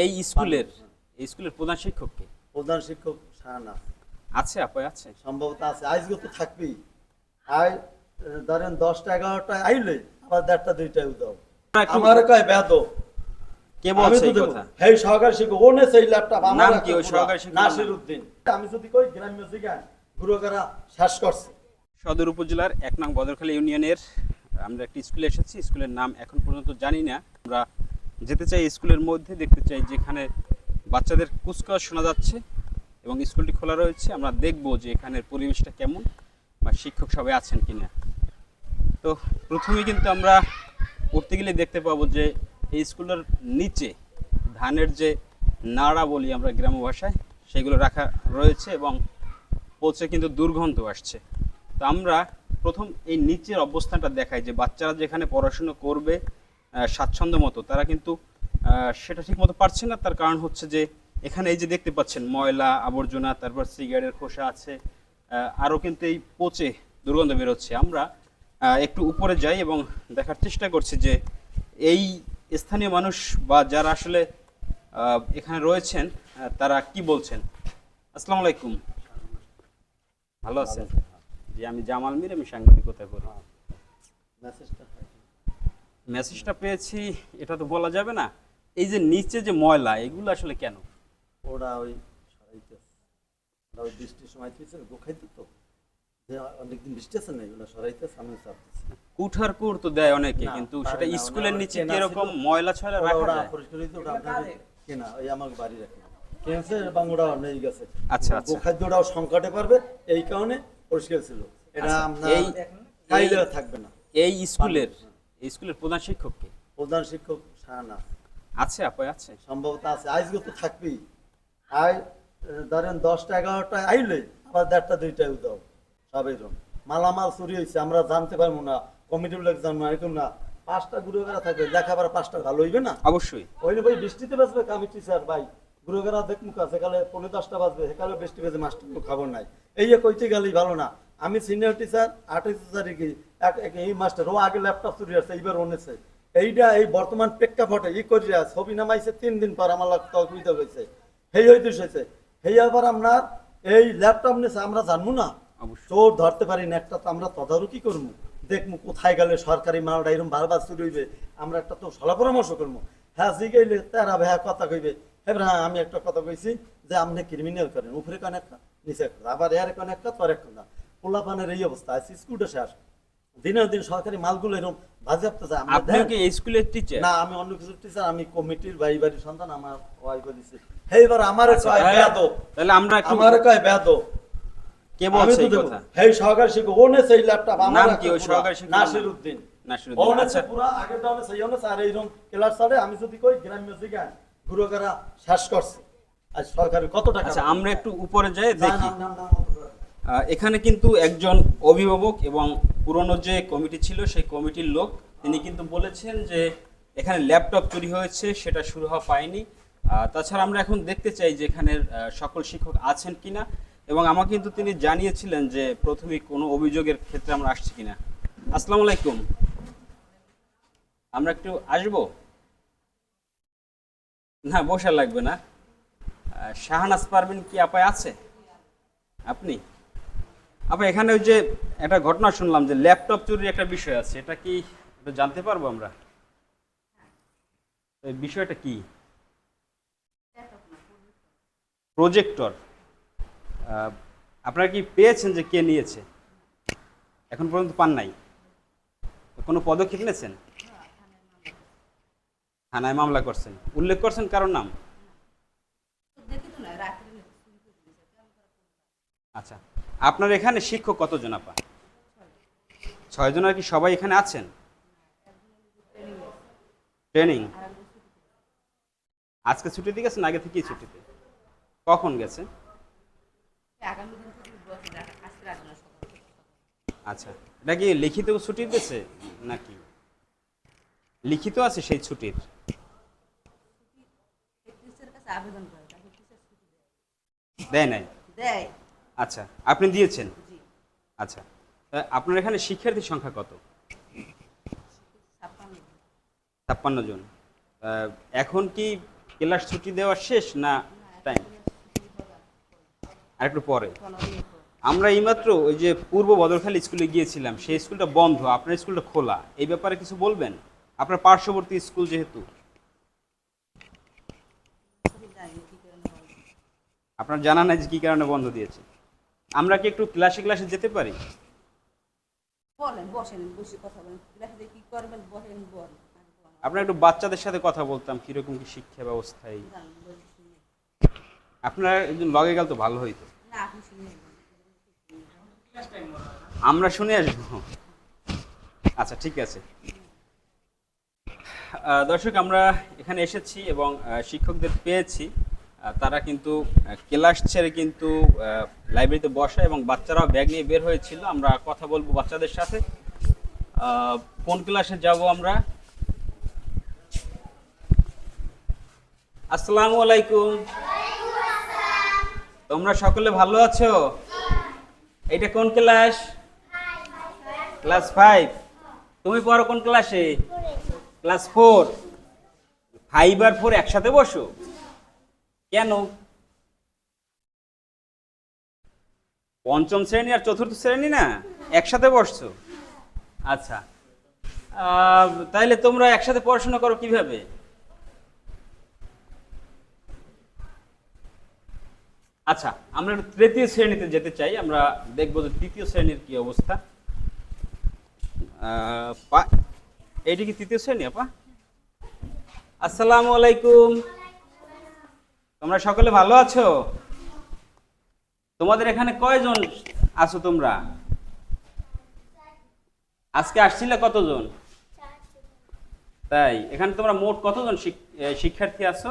এই স্কুলের এই স্কুলের প্রধান শিক্ষককে প্রধান শিক্ষক শাহানা। আছে আপা আছে। সম্ভবত আছে। আজকে তো থাকবি আই ধরেন দশটা এগারোটায় আইলে আবার দেড়টা দুইটায় দাও আমার কয় বেদ কে বলছে এই কথা? হেই সহকারী শিক্ষক ও নে সেই ল্যাপটপ আমার নাম কি ওই সহকারী শিক্ষকের নাসির উদ্দিন আমি যদি কই গ্রাম্য জিজ্ঞান গুরুগারা শেষ করছে। সদর উপজেলার এক নং বদরখালী ইউনিয়নের আমরা একটি স্কুলে এসেছি। স্কুলের নাম এখন পর্যন্ত জানি না। আমরা যেতে চাই স্কুলের মধ্যে, দেখতে চাই যেখানে বাচ্চাদের কুচকাওয়াজ শোনা যাচ্ছে এবং স্কুলটি খোলা রয়েছে। আমরা দেখব যে এখানের পরিবেশটা কেমন বা শিক্ষক সবাই আছেন কি না তো প্রথমে কিন্তু আমরা উঠতে গেলে দেখতে পাবো যে এই স্কুলের নিচে ধানের যে নাড়া বলি আমরা গ্রাম্য ভাষায়, সেগুলো রাখা রয়েছে এবং পৌঁছে কিন্তু দুর্গন্ধ আসছে। তো আমরা প্রথম এই নিচের অবস্থানটা দেখাই যে বাচ্চারা যেখানে পড়াশুনো করবে স্বাচ্ছন্দ্য মতো। তারা কিন্তু সেটা ঠিক মতো পারছে না। তার কারণ হচ্ছে যে এখানে এই যে দেখতে পাচ্ছেন ময়লা আবর্জনা তারপর সিগারেটের খোসা আছে আরও কিন্তু এই পচে দুর্গন্ধ বেরোচ্ছে। আমরা একটু উপরে যাই এবং দেখার চেষ্টা করছি যে এই স্থানীয় মানুষ বা যারা আসলে এখানে রয়েছেন তারা কি বলছেন? আসসালামু আলাইকুম। ভালো আছেন? জি আমি জামাল মির আমি সাংবাদিকতা করি মেসেজটা মেসেজটা পেয়েছি এটা তো বলা যাবে না। এই যে নিচে যে ময়লা এগুলো আসলে কেন? ওরা ওই সরাইতে ওরা ওই বৃষ্টির সময় গোখাইতে তো। অনেকদিন বৃষ্টি আছে না এগুলো সরাইতে আমি চাপতেছি। কুঠার কুর তো দেয় অনেকে কিন্তু সেটা স্কুলের নিচে কীরকম ময়লা ছয়লা রাখা যায়? পরিষ্কার হইতে ওরা আপনাদের কেনা ওই আমার বাড়ি রাখে। কেনছে? এবং ওরা নেই গেছে। আচ্ছা, আচ্ছা। গোখাদ্য ওরাও সংকটে পারবে এই কারণে পরিষ্কার ছিল। এটা আচ্ছা, আপনার এই- থাকবে না। এই স্কুলের এই স্কুলের প্রধান শিক্ষক শিক্ষককে প্রধান শিক্ষক শাহানা আছে আপা আছে। সম্ভবত আছে। আজকে তো থাকবি আই আহ, ধরেন দশটা এগারোটায় আইলে আবার দেড়টা দুইটায় দাও সব এরকম। মালামাল চুরি হয়েছে আমরা জানতে পারব না কমিটির লোক জানব না এরকম না। পাঁচটা গুরুগারা থাকবে লেখাপড়া পাঁচটা ভালো হইবে না? অবশ্যই। ওই ভাই বৃষ্টিতে বাঁচবে আমি টিচার ভাই। গুরুগারা দেখ মুখ আছে কালে পনেরো দশটা বাজবে সেকালে বৃষ্টি বেজে মাস্টার খবর নাই। এই যে কইতে গেলেই ভালো না। আমি সিনিয়র টিচার আঠাইশ টিচার এই মাস্টার ও আগে ল্যাপটপ চুরি আছে এইবার অনেছে। এইটা এই বর্তমান প্রেক্ষাপটে ই করিয়া ছবি নামাইছে তিন দিন পর আমার তকবিতে হয়েছে হেই হইতে হয়েছে হেই আবার আপনার এই ল্যাপটপ নিয়েছে আমরা জানব না? চোর ধরতে পারি না একটা তো আমরা তদারকি করব দেখব কোথায় গেলে সরকারি মালটা এরকম বারবার চুরি হইবে। আমরা একটা তো সলা পরামর্শ করব হ্যাঁ জিগাইলে তারা ভাইয়া কথা কইবে। এবার হ্যাঁ আমি একটা কথা কইছি যে আপনি ক্রিমিনাল করেন উপরে কান একটা নিচে একটা। আবার এর কান একটা তোর একটা পোলাপানের এই অবস্থা আছে স্কুলটা শেষ দিনের দিন সরকারি মালগুলো এরকম বাজেয়াপ্ত যায়। আমরা আপনি কি স্কুলের টিচার না আমি অন্য কিছু টিচার আমি কমিটির বাড়ি বাড়ির সন্তান আমার ওয়াইফ দিছে। আমার কয় বেয়াদব। তাহলে আমরা একটু আমার কয় বেয়াদব। কে বলছে এই কথা? হেই সহকারী শিক্ষক সেই ল্যাপটপ আমার নাম কি ওই সহকারী শিক্ষকের নাসির নাম? উদ্দিন নাসিরুদ্দিন। ও নে আচ্ছা। পুরা সেই আর এইরকম ক্লাস চলে আমি যদি কই গ্রাম্য জিজ্ঞান গুরুগারা শেষ করছে। আজ সরকারি কত টাকা আচ্ছা আমরা একটু উপরে যাই দেখি। না, না, না, এখানে কিন্তু একজন অভিভাবক এবং পুরনো যে কমিটি ছিল সেই কমিটির লোক তিনি কিন্তু বলেছেন যে এখানে ল্যাপটপ চুরি হয়েছে সেটা শুরু হওয়া পায়নি। তাছাড়া আমরা এখন দেখতে চাই যে এখানের সকল শিক্ষক আছেন কিনা এবং আমাকে কিন্তু তিনি জানিয়েছিলেন যে প্রথমে কোনো অভিযোগের ক্ষেত্রে আমরা আসছি কিনা। আসসালামু আলাইকুম। আমরা একটু আসব? না বসা লাগবে না। আহ, শাহানাজ পারবেন কি আপায় আছে? আপনি? আপা এখানে ওই যে একটা ঘটনা শুনলাম যে ল্যাপটপ চুরির একটা বিষয় আছে এটা কি জানতে পারব আমরা? বিষয়টা কি? প্রজেক্টর আপনারা কি পেয়েছেন যে কে নিয়েছে? এখন পর্যন্ত পান নাই। কোনো পদক্ষেপ নিয়েছেন? থানায় মামলা করছেন। উল্লেখ করছেন কারোর নাম? আচ্ছা। আপনার এখানে শিক্ষক কতজন আপা? ছয়জন আর কি সবাই এখানে আছেন? ট্রেনিং আজকে ছুটিতে গেছেন? আগে থেকেই ছুটিতে। কখন গেছে? আচ্ছা। এটা কি লিখিত ছুটি দিয়েছে নাকি? লিখিত আছে সেই ছুটির। দেয় নাই? দেয়। আচ্ছা আপনি দিয়েছেন? আচ্ছা আপনার এখানে শিক্ষার্থীর সংখ্যা কত? ছাপ্পান্ন জন। এখন কি ক্লাস ছুটি দেওয়া শেষ না টাইম আর একটু পরে। আমরা এইমাত্র ওই যে পূর্ব বদরখালী স্কুলে গিয়েছিলাম, সেই স্কুলটা বন্ধ, আপনার স্কুলটা খোলা। এই ব্যাপারে কিছু বলবেন? আপনার পার্শ্ববর্তী স্কুল যেহেতু। আপনার জানা নাই যে কী কারণে বন্ধ দিয়েছে। আমরা কি একটু ক্লাসে ক্লাসে যেতে পারি? বলেন বসেন বসে কথা বলেন। ক্লাসে কি করবেন বসেন বল আর আপনার একটু বাচ্চাদের সাথে কথা বলতাম কীরকম কি শিক্ষা ব্যবস্থায়। আপনার একজন লগে গেল তো ভালো হইতো। আমরা শুনে আসব। আচ্ছা ঠিক আছে। দর্শক আমরা এখানে এসেছি এবং শিক্ষকদের পেয়েছি। তারা কিন্তু ক্লাস ছেড়ে কিন্তু লাইব্রেরিতে বসা এবং বাচ্চারাও ব্যাগ নিয়ে বের হয়েছিল। আমরা কথা বলব বাচ্চাদের সাথে। কোন ক্লাসে যাব আমরা? আসসালামু আলাইকুম। তোমরা সকলে ভালো আছো? এটা কোন ক্লাস? Class five. তুমি পড়ো কোন ক্লাসে? Class four. ফাইভ আর ফোর একসাথে বসো। কেন? পঞ্চম শ্রেণি আর চতুর্থ শ্রেণি না? একসাথে বসছো আচ্ছা। তাইলে তোমরা একসাথে পড়াশোনা করো কীভাবে? আচ্ছা আমরা তৃতীয় শ্রেণীতে যেতে চাই। আমরা দেখব যে তৃতীয় শ্রেণির কি অবস্থা। এইটা কি তৃতীয় শ্রেণি, আপা? আসসালামু আলাইকুম। তোমরা সকলে ভালো আছো? তোমাদের এখানে কয়জন আছো তোমরা? আজকে আসছিলে কতজন? তাই এখানে তোমরা মোট কতজন শিক্ষার্থী আছো?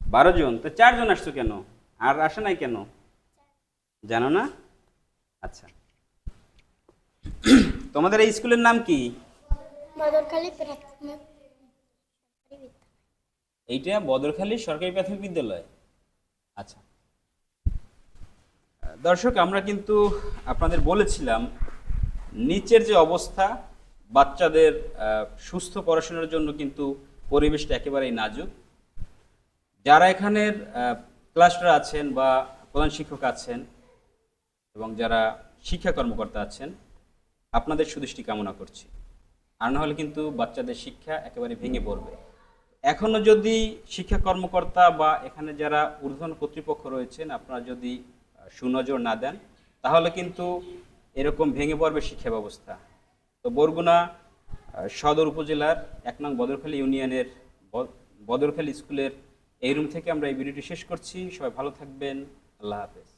বারো জন তো চারজন আসছো কেন? আর আসে নাই কেন? জানো না? আচ্ছা। তোমাদের এই স্কুলের নাম কি? মদরখালী প্রাথমিক এইটা বদরখালী সরকারি প্রাথমিক বিদ্যালয়। আচ্ছা। দর্শক, আমরা কিন্তু আপনাদের বলেছিলাম, নিচের যে অবস্থা, বাচ্চাদের সুস্থ পড়াশোনার জন্য কিন্তু পরিবেশটা একেবারেই নাজুক। যারা এখানের ক্লাসরা আছেন বা প্রধান শিক্ষক আছেন এবং যারা শিক্ষা কর্মকর্তা আছেন, আপনাদের সুদৃষ্টি কামনা করছি। আর না হলে কিন্তু বাচ্চাদের শিক্ষা একেবারে ভেঙে পড়বে। এখনও যদি শিক্ষা কর্মকর্তা বা এখানে যারা ঊর্ধ্বতন কর্তৃপক্ষ রয়েছেন, আপনারা যদি সুনজর না দেন, তাহলে কিন্তু এরকম ভেঙে পড়বে শিক্ষা ব্যবস্থা তো বরগুনা সদর উপজেলার এক নং বদরখালী ইউনিয়নের বদরখালী স্কুলের এই রুম থেকে আমরা এই ভিডিওটি শেষ করছি। সবাই ভালো থাকবেন। আল্লাহ হাফেজ।